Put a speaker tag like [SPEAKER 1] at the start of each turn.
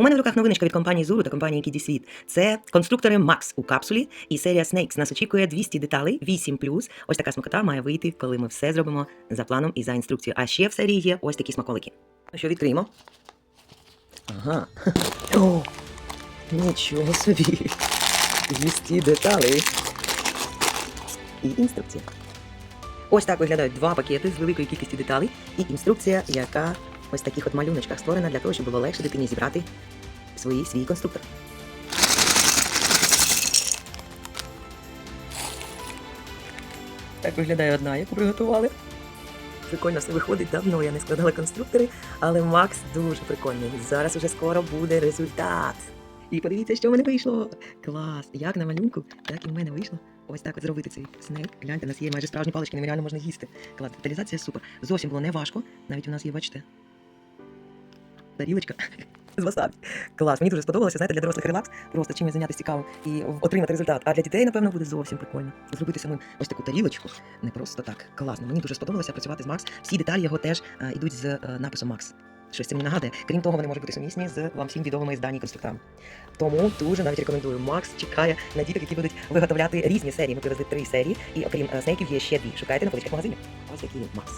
[SPEAKER 1] У мене в руках новиночка від компанії Zuru та компанії Світ. Це конструктори Max у капсулі і серія Snakes. Нас очікує 200 деталей, 8 Ось така смакота має вийти, коли ми все зробимо за планом і за інструкцією. А ще в серії є ось такі смаколики. Ну що, відкриємо? Ага. О, нічого собі. 200 деталей. І інструкція. Ось так виглядають два пакети з великою кількістю деталей і інструкція, яка ось таких от малюночках створена для того, щоб було легше дитині зібрати свої, свій конструктор. Так виглядає одна, яку приготували. Прикольно все виходить давно. Я не складала конструктори, але Макс дуже прикольний. Зараз уже скоро буде результат. І подивіться, що в мене вийшло. Клас! Як на малюнку, так і в мене вийшло. Ось так от зробити цей снейк. Гляньте, у нас є майже справжні палички, ними реально можна їсти. Клас, деталізація супер. Зовсім було не важко. Навіть у нас є, бачите, тарілочка з васабі. Клас, мені дуже сподобалося. Знаєте, для дорослих релакс, просто чимось зайнятися цікавим і отримати результат. А для дітей, напевно, буде зовсім прикольно. Зробити самим ось таку тарілочку. Не просто так. Класно. Мені дуже сподобалося працювати з Макс. Всі деталі його теж е, йдуть з е, написом Макс. Щось це мені нагадує. Крім того, вони можуть бути сумісні з вам всім відомими іздані конструкторами. Тому дуже навіть рекомендую. Макс чекає на діток, які будуть виготовляти різні серії. Ми привезли три серії, і окрім е, снейків є ще дві. Шукайте на поличках магазинів. Ось такі Макс.